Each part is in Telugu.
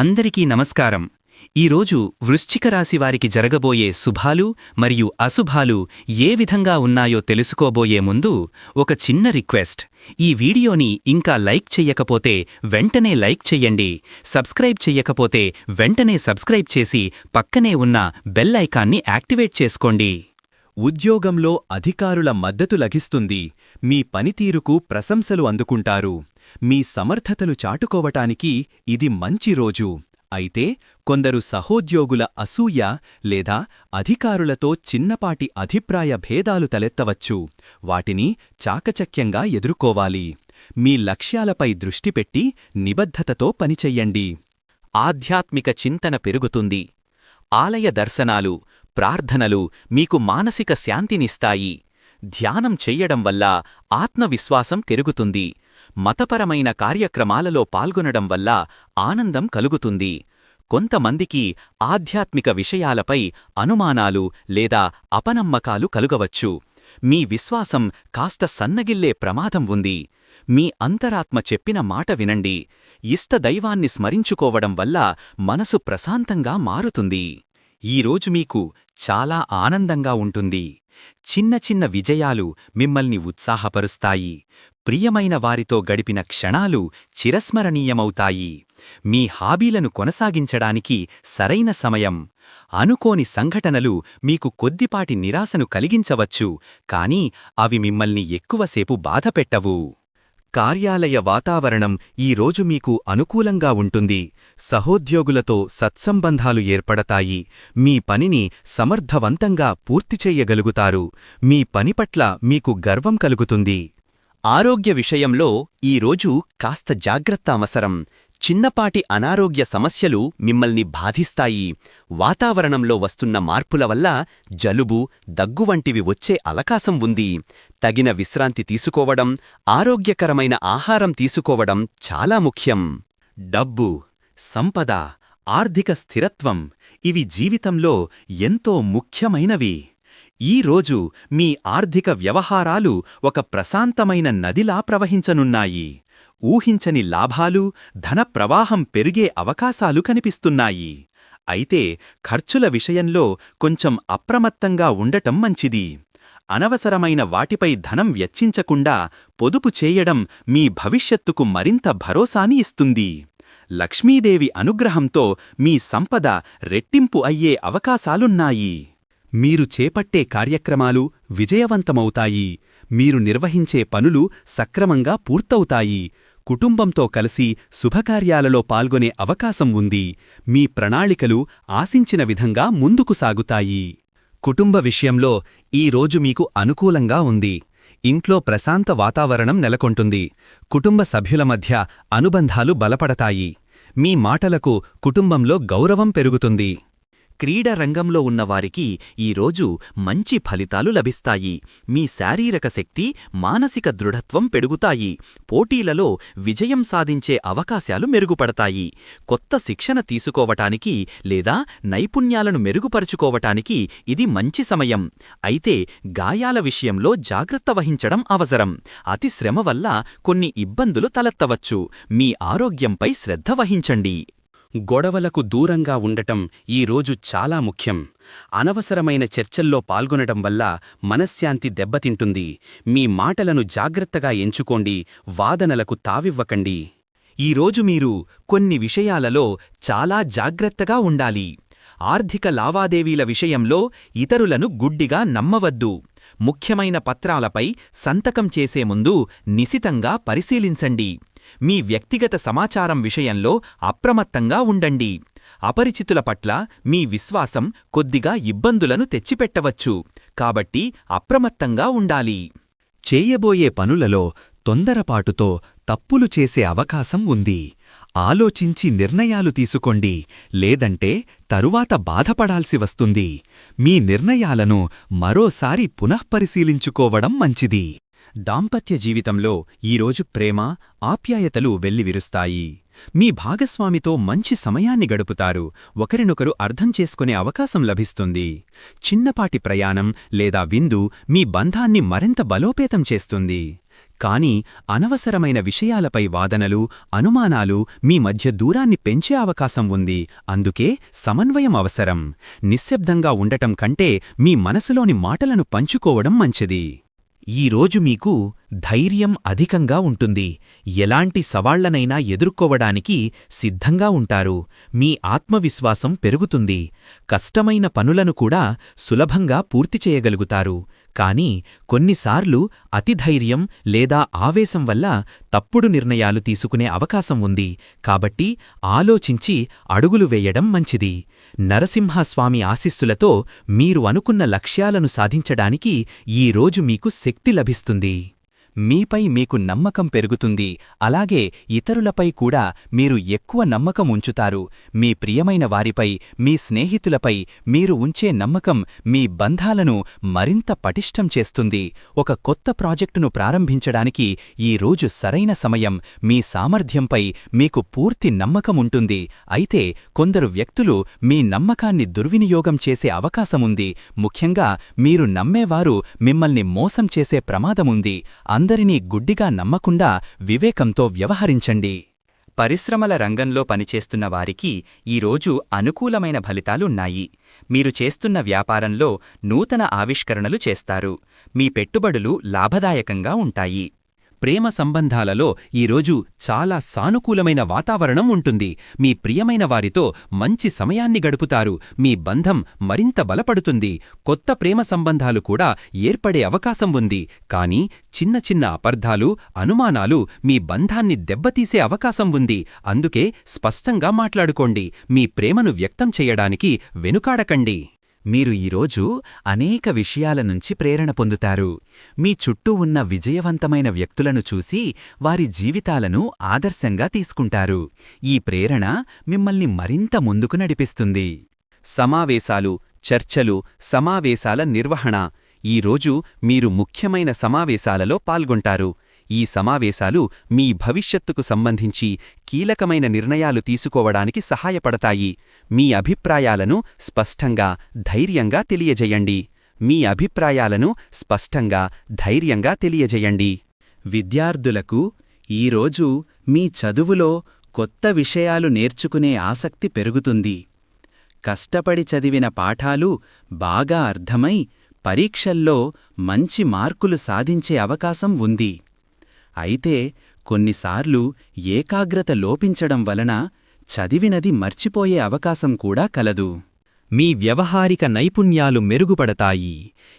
అందరికీ నమస్కారం. ఈరోజు వృశ్చిక రాశి వారికి జరగబోయే శుభాలు మరియు అశుభాలు ఏ విధంగా ఉన్నాయో తెలుసుకోబోయే ముందు ఒక చిన్న రిక్వెస్ట్. ఈ వీడియోని ఇంకా లైక్ చెయ్యకపోతే వెంటనే లైక్ చెయ్యండి. సబ్స్క్రైబ్ చెయ్యకపోతే వెంటనే సబ్స్క్రైబ్ చేసి పక్కనే ఉన్న బెల్ ఐకాన్ని యాక్టివేట్ చేసుకోండి. ఉద్యోగంలో అధికారుల మద్దతు లభిస్తుంది. మీ పనితీరుకు ప్రశంసలు అందుకుంటారు. మీ సమర్థతలు చాటుకోవటానికి ఇది మంచి రోజు. అయితే కొందరు సహోద్యోగుల అసూయ లేదా అధికారులతో చిన్నపాటి అభిప్రాయ భేదాలు తలెత్తవచ్చు. వాటిని చాకచక్యంగా ఎదుర్కోవాలి. మీ లక్ష్యాలపై దృష్టి పెట్టి నిబద్ధతతో పనిచెయ్యండి. ఆధ్యాత్మిక చింతన పెరుగుతుంది. ఆలయ దర్శనాలు ప్రార్థనలు మీకు మానసిక శాంతినిస్తాయి. ధ్యానం చెయ్యడం వల్ల ఆత్మవిశ్వాసం పెరుగుతుంది. మతపరమైన కార్యక్రమాలలో పాల్గొనడం వల్ల ఆనందం కలుగుతుంది. కొంతమందికి ఆధ్యాత్మిక విషయాలపై అనుమానాలు లేదా అపనమ్మకాలు కలుగవచ్చు. మీ విశ్వాసం కాస్త సన్నగిల్లే ప్రమాదం ఉంది. మీ అంతరాత్మ చెప్పిన మాట వినండి. ఇష్టదైవాన్ని స్మరించుకోవడం వల్ల మనసు ప్రశాంతంగా మారుతుంది. ఈరోజు మీకు చాలా ఆనందంగా ఉంటుంది. చిన్న చిన్న విజయాలు మిమ్మల్ని ఉత్సాహపరుస్తాయి. ప్రియమైన వారితో గడిపిన క్షణాలు చిరస్మరణీయమవుతాయి. మీ హాబీలను కొనసాగించడానికి సరైన సమయం. అనుకోని సంఘటనలు మీకు కొద్దిపాటి నిరాశను కలిగించవచ్చు కాని అవి మిమ్మల్ని ఎక్కువసేపు బాధపెట్టవు. కార్యాలయ వాతావరణం ఈరోజు మీకు అనుకూలంగా ఉంటుంది. సహోద్యోగులతో సత్సంబంధాలు ఏర్పడతాయి. మీ పనిని సమర్థవంతంగా పూర్తి చేయగలుగుతారు. మీ పని పట్ల మీకు గర్వం కలుగుతుంది. ఆరోగ్య విషయంలో ఈరోజు కాస్త జాగ్రత్త అవసరం. చిన్నపాటి అనారోగ్య సమస్యలు మిమ్మల్ని బాధిస్తాయి. వాతావరణంలో వస్తున్న మార్పుల వల్ల జలుబు దగ్గు వంటివి వచ్చే అవకాశం ఉంది. తగిన విశ్రాంతి తీసుకోవడం ఆరోగ్యకరమైన ఆహారం తీసుకోవడం చాలా ముఖ్యం. డబ్బు సంపద ఆర్థిక స్థిరత్వం ఇవి జీవితంలో ఎంతో ముఖ్యమైనవి. ఈ రోజు మీ ఆర్థిక వ్యవహారాలు ఒక ప్రశాంతమైన నదిలా ప్రవహించనున్నాయి. ఊహించని లాభాలు ధన ప్రవాహం పెరిగే అవకాశాలు కనిపిస్తున్నాయి. అయితే ఖర్చుల విషయంలో కొంచెం అప్రమత్తంగా ఉండటం మంచిది. అనవసరమైన వాటిపై ధనం వెచ్చించకుండా పొదుపు చేయడం మీ భవిష్యత్తుకు మరింత భరోసాని ఇస్తుంది. లక్ష్మీదేవి అనుగ్రహంతో మీ సంపద రెట్టింపు అయ్యే అవకాశాలున్నాయి. మీరు చేపట్టే కార్యక్రమాలు విజయవంతమవుతాయి. మీరు నిర్వహించే పనులు సక్రమంగా పూర్తవుతాయి. కుటుంబంతో కలిసి శుభకార్యాలలో పాల్గొనే అవకాశం ఉంది. మీ ప్రణాళికలు ఆశించిన విధంగా ముందుకు సాగుతాయి. కుటుంబ విషయంలో ఈ రోజు మీకు అనుకూలంగా ఉంది. ఇంట్లో ప్రశాంత వాతావరణం నెలకొంటుంది. కుటుంబ సభ్యుల మధ్య అనుబంధాలు బలపడతాయి. మీ మాటలకు కుటుంబంలో గౌరవం పెరుగుతుంది. క్రీడ రంగంలో ఉన్నవారికి ఈరోజు మంచి ఫలితాలు లభిస్తాయి. మీ శారీరక శక్తి మానసిక దృఢత్వం పెరుగుతాయి. పోటీలలో విజయం సాధించే అవకాశాలు మెరుగుపడతాయి. కొత్త శిక్షణ తీసుకోవటానికి లేదా నైపుణ్యాలను మెరుగుపరుచుకోవటానికి ఇది మంచి సమయం. అయితే గాయాల విషయంలో జాగ్రత్త వహించడం అవసరం. అతి శ్రమ వల్ల కొన్ని ఇబ్బందులు తలెత్తవచ్చు. మీ ఆరోగ్యంపై శ్రద్ధ వహించండి. గొడవలకు దూరంగా ఉండటం ఈరోజు చాలా ముఖ్యం. అనవసరమైన చర్చల్లో పాల్గొనడం వల్ల మనశ్శాంతి దెబ్బతింటుంది. మీ మాటలను జాగ్రత్తగా ఎంచుకోండి వాదనలకు తావివ్వకండి. ఈరోజు మీరు కొన్ని విషయాలలో చాలా జాగ్రత్తగా ఉండాలి. ఆర్థిక లావాదేవీల విషయంలో ఇతరులను గుడ్డిగా నమ్మవద్దు. ముఖ్యమైన పత్రాలపై సంతకం చేసే ముందు నిశితంగా పరిశీలించండి. మీ వ్యక్తిగత సమాచారం విషయంలో అప్రమత్తంగా ఉండండి. అపరిచితుల పట్ల మీ విశ్వాసం కొద్దిగా ఇబ్బందులను తెచ్చిపెట్టవచ్చు. కాబట్టి అప్రమత్తంగా ఉండాలి. చేయబోయే పనులలో తొందరపాటుతో తప్పులు చేసే అవకాశం ఉంది. ఆలోచించి నిర్ణయాలు తీసుకోండి. లేదంటే తరువాత బాధపడాల్సి వస్తుంది. మీ నిర్ణయాలను మరోసారి పునఃపరిశీలించుకోవడం మంచిది. దాంపత్య జీవితంలో ఈరోజు ప్రేమ ఆప్యాయతలు వెల్లివిరుస్తాయి. మీ భాగస్వామితో మంచి సమయాన్ని గడుపుతారు. ఒకరినొకరు అర్థం చేసుకునే అవకాశం లభిస్తుంది. చిన్నపాటి ప్రయాణం లేదా విందు మీ బంధాన్ని మరింత బలోపేతం చేస్తుంది. కాని అనవసరమైన విషయాలపై వాదనలు అనుమానాలు మీ మధ్య దూరాన్ని పెంచే అవకాశం ఉంది. అందుకే సమన్వయం అవసరం. నిశ్శబ్దంగా ఉండటం కంటే మీ మనసులోని మాటలను పంచుకోవడం మంచిది. ఈరోజు మీకు ధైర్యం అధికంగా ఉంటుంది. ఎలాంటి సవాళ్ళనైనా ఎదుర్కోవడానికి సిద్ధంగా ఉంటారు. మీ ఆత్మవిశ్వాసం పెరుగుతుంది. కష్టమైన పనులను కూడా సులభంగా పూర్తి చేయగలుగుతారు. కానీ కొన్నిసార్లు అతిధైర్యం లేదా ఆవేశం వల్ల తప్పుడు నిర్ణయాలు తీసుకునే అవకాశం ఉంది. కాబట్టి ఆలోచించి అడుగులు వేయడం మంచిది. నరసింహస్వామి ఆశీస్సులతో మీరు అనుకున్న లక్ష్యాలను సాధించడానికి ఈ రోజు మీకు శక్తి లభిస్తుంది. మీపై మీకు నమ్మకం పెరుగుతుంది. అలాగే ఇతరులపై కూడా మీరు ఎక్కువ నమ్మకం ఉంచుతారు. మీ ప్రియమైన వారిపై మీ స్నేహితులపై మీరు ఉంచే నమ్మకం మీ బంధాలను మరింత పటిష్టం చేస్తుంది. ఒక కొత్త ప్రాజెక్టును ప్రారంభించడానికి ఈ రోజు సరైన సమయం. మీ సామర్థ్యంపై మీకు పూర్తి నమ్మకం ఉంటుంది. అయితే కొందరు వ్యక్తులు మీ నమ్మకాన్ని దుర్వినియోగం చేసే అవకాశముంది ముఖ్యంగా మీరు నమ్మేవారు మిమ్మల్ని మోసం చేసే ప్రమాదముంది అందరినీ గుడ్డిగా నమ్మకుండా వివేకంతో వ్యవహరించండి. పరిశ్రమల రంగంలో పనిచేస్తున్న వారికి ఈరోజు అనుకూలమైన ఫలితాలున్నాయి. మీరు చేస్తున్న వ్యాపారంలో నూతన ఆవిష్కరణలు చేస్తారు. మీ పెట్టుబడులు లాభదాయకంగా ఉంటాయి. ప్రేమ సంబంధాలలో ఈరోజు చాలా సానుకూలమైన వాతావరణం ఉంటుంది. మీ ప్రియమైన వారితో మంచి సమయాన్ని గడుపుతారు. మీ బంధం మరింత బలపడుతుంది. కొత్త ప్రేమ సంబంధాలు కూడా ఏర్పడే అవకాశం ఉంది. కానీ చిన్న చిన్న అపర్ధాలు అనుమానాలు మీ బంధాన్ని దెబ్బతీసే అవకాశం ఉంది. అందుకే స్పష్టంగా మాట్లాడుకోండి. మీ ప్రేమను వ్యక్తం చేయడానికి వెనుకాడకండి. మీరు ఈరోజు అనేక విషయాల నుంచి ప్రేరణ పొందుతారు. మీ చుట్టూ ఉన్న విజయవంతమైన వ్యక్తులను చూసి వారి జీవితాలను ఆదర్శంగా తీసుకుంటారు. ఈ ప్రేరణ మిమ్మల్ని మరింత ముందుకు నడిపిస్తుంది. సమావేశాలు చర్చలు సమావేశాల నిర్వహణ. ఈరోజు మీరు ముఖ్యమైన సమావేశాలలో పాల్గొంటారు. ఈ సమావేశాలు మీ భవిష్యత్తుకు సంబంధించి కీలకమైన నిర్ణయాలు తీసుకోవడానికి సహాయపడతాయి. మీ అభిప్రాయాలను స్పష్టంగా ధైర్యంగా తెలియజేయండి. మీ అభిప్రాయాలను స్పష్టంగా ధైర్యంగా తెలియజేయండి. విద్యార్థులకు ఈరోజు మీ చదువులో కొత్త విషయాలు నేర్చుకునే ఆసక్తి పెరుగుతుంది. కష్టపడి చదివిన పాఠాలు బాగా అర్థమై పరీక్షల్లో మంచి మార్కులు సాధించే అవకాశం ఉంది. అయితే కొన్నిసార్లు ఏకాగ్రత లోపించడం వలన చదివినది మర్చిపోయే అవకాశం కూడా కలదు. మీ వ్యవహారిక నైపుణ్యాలు మెరుగుపడతాయి.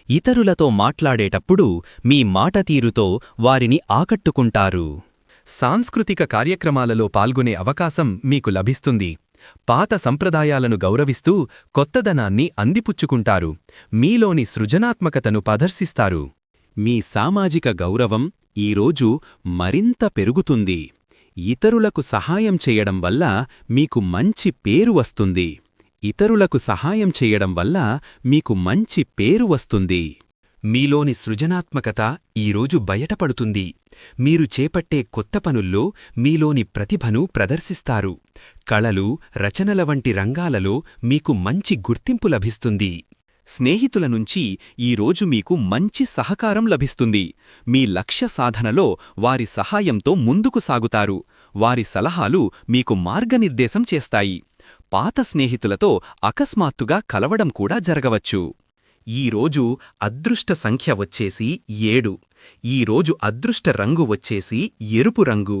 ఇతరులతో మాట్లాడేటప్పుడు మీ మాటతీరుతో వారిని ఆకట్టుకుంటారు. సాంస్కృతిక కార్యక్రమాలలో పాల్గొనే అవకాశం మీకు లభిస్తుంది. పాత సంప్రదాయాలను గౌరవిస్తూ కొత్తదనాన్ని అందిపుచ్చుకుంటారు. మీలోని సృజనాత్మకతను ప్రదర్శిస్తారు. మీ సామాజిక గౌరవం ఈరోజు మరింత పెరుగుతుంది. ఇతరులకు సహాయం చేయడం వల్ల మీకు మంచి పేరు వస్తుంది. ఇతరులకు సహాయం చేయడం వల్ల మీకు మంచి పేరు వస్తుంది. మీలోని సృజనాత్మకత ఈరోజు బయటపడుతుంది. మీరు చేపట్టే కొత్త పనుల్లో మీలోని ప్రతిభను ప్రదర్శిస్తారు. కళలు రచనల వంటి రంగాలలో మీకు మంచి గుర్తింపు లభిస్తుంది. స్నేహితుల నుంచి ఈరోజు మీకు మంచి సహకారం లభిస్తుంది. మీ లక్ష్య సాధనలో వారి సహాయంతో ముందుకు సాగుతారు. వారి సలహాలు మీకు మార్గనిర్దేశం చేస్తాయి. పాత స్నేహితులతో అకస్మాత్తుగా కలవడం కూడా జరగవచ్చు. ఈరోజు అదృష్ట సంఖ్య వచ్చేసి ఏడు. ఈరోజు అదృష్ట రంగు వచ్చేసి ఎరుపు రంగు.